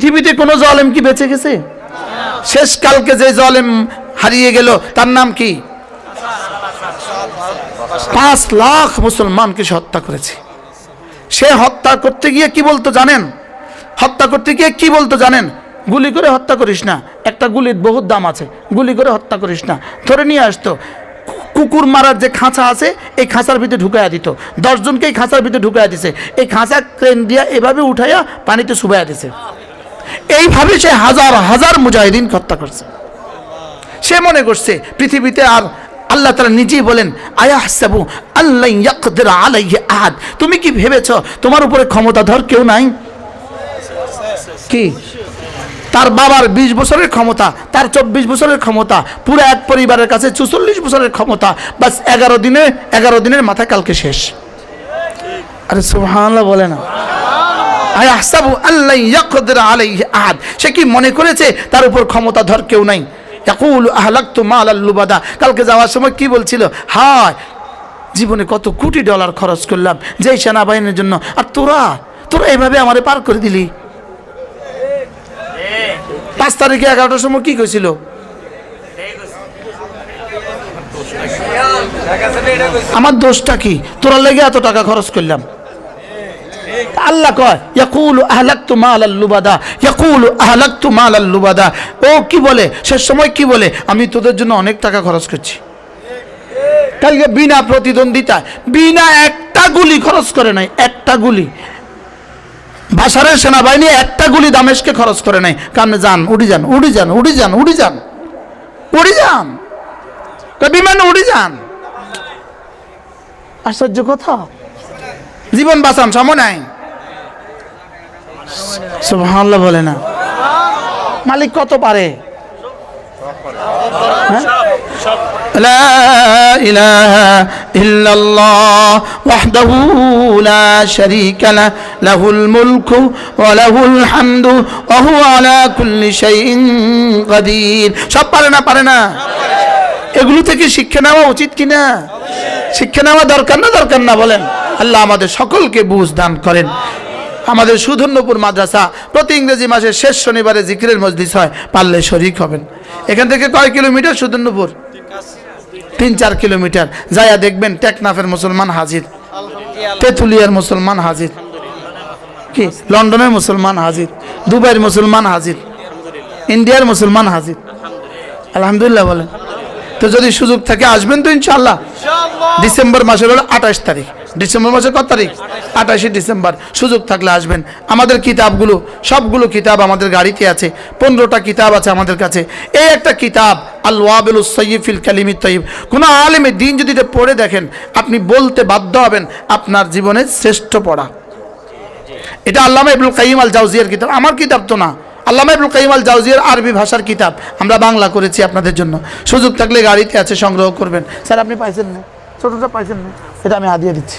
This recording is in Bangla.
পৃথিবীতে কোনো জলেম কি বেঁচে গেছে? শেষ কালকে যে জলেম হারিয়ে গেল, তার নাম কি? পাঁচ লাখ মুসলমানকে সে হত্যা করেছে। সে হত্যা করতে গিয়ে কি বলতো জানেন? হত্যা করতে গিয়ে কি বলতো জানেন? গুলি করে হত্যা করিস না। একটা গুলির বহুত দাম আছে। গুলি করে হত্যা করিস না। ধরে নিয়ে আসতো। কুকুর মারার যে খাঁচা আছে, এই খাঁচার ভিতরে ঢুকাইয়া দিত। দশজনকে এই খাঁচার ভিতরে ঢুকাইয়া দিছে। এই খাঁচা ক্রেন দিয়া এভাবে উঠাইয়া পানিতে শুবাইয়া দিছে। এইভাবে সে হাজার হাজার মুজাহিদিন হত্যা করছে। সে মনে করছে, পৃথিবীতে আর আল্লাহ তারা নিজেই বলেন আয়া হাসাবু আল্লাহ ইয়াকদির আহাদ। তুমি কি ভেবেছ, তোমার উপরে ক্ষমতাধর কেউ নাই? কি? তার বাবার বিশ বছরের ক্ষমতা, তার চব্বিশ বছরের ক্ষমতা, পুরো এক পরিবারের কাছে চুচল্লিশ বছরের ক্ষমতা, বাস এগারো দিনে, এগারো দিনের মাথায় কালকে শেষ। আরে সুবহানাল্লাহ বলে না। আয়া হাসাবু আল্লাহ ইয়াকদির আলাইহি আহাদ। সে কি মনে করেছে? তার উপর ক্ষমতাধর কেউ নাই। ইয়াকুল আহলাকতু মাল আল্লুবাদা কালকে যাওয়ার সময় কি বলছিল? হায়, জীবনে কত কোটি ডলার খরচ করলাম যেই সেনাবাহিনীর জন্য। আর তোরা তোরা এভাবে আমারে পার করে দিলি। পাঁচ তারিখে এগারোটার সময় কি কইছিল? আমার দোষটা কি? তোরা লেগে এত টাকা খরচ করলাম। আল্লাহ কয়, ইয়াকুল আহলাকতু মাল আল্লুবাদা ইয়াকুল আহলাকতু মাল আল্লুবাদা ও কি বলে? সে সময় কি বলে? আমি তোদের জন্য অনেক টাকা খরচ করছি। কালকে বিনা প্রতিদ্বন্দ্বিতা বিনা একটা গুলি খরচ করে নাই, একটা গুলি। বাসারের সেনাবাহিনী একটা গুলি দামেশকে খরচ করে নাই। কামনে যান, উড়ি যান উড়ি যান উড়ি যান উড়ি যান উড়ি যান। বিমানে উড়ি যান। আশ্চর্য কথা। জীবন বাঁচান, সময় নাই। সুবহানাল্লাহ বলে না। মালিক কত পারে? لا إله إلا الله وحده لا شريك له له الملك وله الحمد وهو على كل شيء قدير না, পারে না? এগুলো থেকে শিক্ষা নেওয়া উচিত কিনা? শিক্ষা নেওয়া দরকার না দরকার না বলেন। আল্লাহ আমাদের সকলকে বুঝ দান করেন। আমাদের সুধন্যপুর মাদ্রাসা প্রতি ইংরেজি মাসের শেষ শনিবারে জিকিরের মজলিস হয় পারলে শরিক হবেন। এখান থেকে কয় কিলোমিটার সুধন্যপুর? তিন চার কিলোমিটার। যায়া দেখবেন টেকনাফের মুসলমান হাজির তেঁতুলিয়ার মুসলমান হাজির কি লন্ডনের মুসলমান হাজির দুবাইয়ের মুসলমান হাজির ইন্ডিয়ার মুসলমান হাজির। আলহামদুলিল্লাহ বলেন। তো যদি সুযোগ থাকে আসবেন তো ইনশাল্লাহ ডিসেম্বর মাসের হলো আঠাশ তারিখ। ডিসেম্বর মাসের কত তারিখ? আঠাশে ডিসেম্বর। সুযোগ থাকলে আসবেন। আমাদের কিতাবগুলো, সবগুলো কিতাব আমাদের গাড়িতে আছে। পনেরোটা কিতাব আছে আমাদের কাছে। এই একটা কিতাব আল ওয়াবেল সৈয়ফিল কালিমি তৈব কোনো আলেমে দিন যদি এটা পড়ে দেখেন, আপনি বলতে বাধ্য হবেন, আপনার জীবনের শ্রেষ্ঠ পড়া। এটা আল্লামা ইবুল কাইম আল জাউজিয়ার কিতাব। আমার কিতাব তো না। আল্লামা ইবুল কাইম আল জাউজিয়ার আরবি ভাষার কিতাব। আমরা বাংলা করেছি আপনাদের জন্য। সুযোগ থাকলে গাড়িতে আছে, সংগ্রহ করবেন। স্যার, আপনি পাইছেন না? ছোটোটা পাইছেন এটা আমি হাদিয়ে দিচ্ছি।